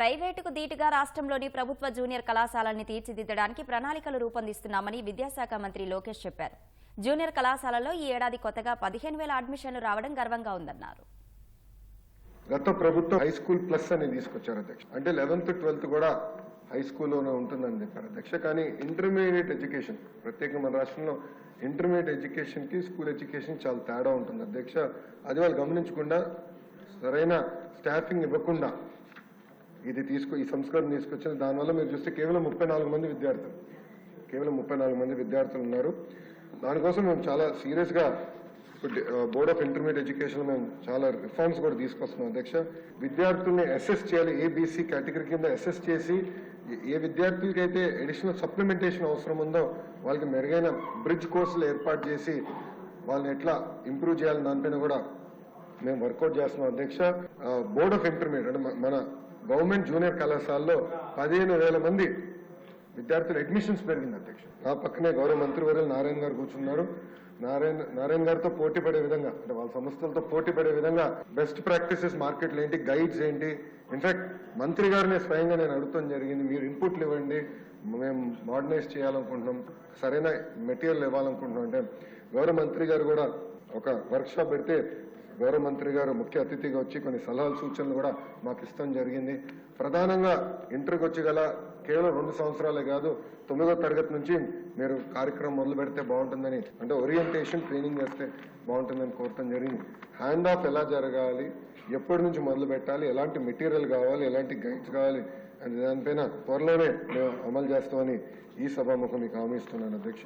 ప్రైవేటుకు ధీటుగా రాష్ట్రంలోని ప్రభుత్వ జూనియర్ కళాశాలల్ని తీర్చిదిద్దడానికి ప్రణాళికలు రూపొందిస్తున్నామని విద్యాశాఖ మంత్రి లోకేష్ చెప్పారు. జూనియర్ కళాశాలలో ఈ ఏడాది కొత్తగా పదిహేను వేల అడ్మిషన్లు రావడం గర్వంగా ఉందన్నారు. గత ప్రభుత్వం హై స్కూల్ ప్లస్ అని తీసుకొచ్చారు అధ్యక్ష. అంటే లెవెన్త్ ట్వెల్త్ కూడా హై స్కూల్లోనే ఉంటుందని చెప్పారు అధ్యక్ష. కానీ ఇంటర్మీడియట్ ఎడ్యుకేషన్ ప్రత్యేకంగా మన రాష్ట్రంలో ఇంటర్మీడియట్ ఎడ్యుకేషన్కి స్కూల్ ఎడ్యుకేషన్ చాలా తేడా ఉంటుంది అధ్యక్ష. అది వాళ్ళు గమనించకుండా సరైన స్టాఫింగ్ ఇవ్వకుండా ఇది తీసుకు ఈ సంస్కరణ తీసుకొచ్చిన దానివల్ల మీరు చూస్తే కేవలం ముప్పై నాలుగు మంది విద్యార్థులు. కేవలం ముప్పై నాలుగు మంది విద్యార్థులు ఉన్నారు. దానికోసం మేము చాలా సీరియస్గా బోర్డ్ ఆఫ్ ఇంటర్మీడియట్ ఎడ్యుకేషన్ మేము చాలా రిఫార్మ్స్ కూడా తీసుకొస్తున్నాం అధ్యక్ష. విద్యార్థుల్ని అసెస్ చేయాలి ఏబీసీ కేటగిరీ కింద అసెస్ చేసి ఏ- ఏ విద్యార్థులకి అయితే అడిషనల్ సప్లిమెంటేషన్ అవసరం ఉందో వాళ్ళకి మెరుగైన బ్రిడ్జ్ కోర్సులు ఏర్పాటు చేసి వాళ్ళని ఎట్లా ఇంప్రూవ్ చేయాలని దానిపైన కూడా మేము వర్కౌట్ చేస్తున్నాం అధ్యక్ష. బోర్డ్ ఆఫ్ ఇంటర్మీడియట్ అంటే మన గవర్నమెంట్ జూనియర్ కళాశాలలో పదిహేను వేల మంది విద్యార్థుల అడ్మిషన్స్ పెరిగింది అధ్యక్ష. నా పక్కనే గౌరవ మంత్రివర్యులు నారాయణ గారు కూర్చున్నారు. నారాయణ నారాయణ గారితో పోటీ పడే విధంగా అంటే వాళ్ళ సంస్థలతో పోటీ పడే విధంగా బెస్ట్ ప్రాక్టీసెస్ మార్కెట్లు ఏంటి గైడ్స్ ఏంటి ఇన్ఫాక్ట్ మంత్రి గారిని స్వయంగా నేను అడుగుతాం జరిగింది. మీరు ఇన్పుట్లు ఇవ్వండి మేము మోడర్నైజ్ చేయాలనుకుంటున్నాం సరైన మెటీరియల్ ఇవ్వాలనుకుంటున్నాం. అంటే గౌరవ మంత్రి గారు కూడా ఒక వర్క్ షాప్ పెడితే గౌరవ మంత్రి గారు ముఖ్య అతిథిగా వచ్చి కొన్ని సలహాలు సూచనలు కూడా మాకు ఇస్తాం జరిగింది. ప్రధానంగా ఇంటర్కి వచ్చి గల కేవలం రెండు సంవత్సరాలే కాదు తొమ్మిదో తరగతి నుంచి మీరు కార్యక్రమం మొదలు పెడితే బాగుంటుందని అంటే ఓరియంటేషన్ ట్రైనింగ్ చేస్తే బాగుంటుందని కోరటం జరిగింది. హ్యాండ్ ఆఫ్ ఎలా జరగాలి ఎప్పటి నుంచి మొదలు పెట్టాలి ఎలాంటి మెటీరియల్ కావాలి ఎలాంటి గైడ్స్ కావాలి అనే దానిపైన త్వరలోనే మేము అమలు చేస్తామని ఈ సభాముఖం మీకు హామీ ఇస్తున్నాను అధ్యక్ష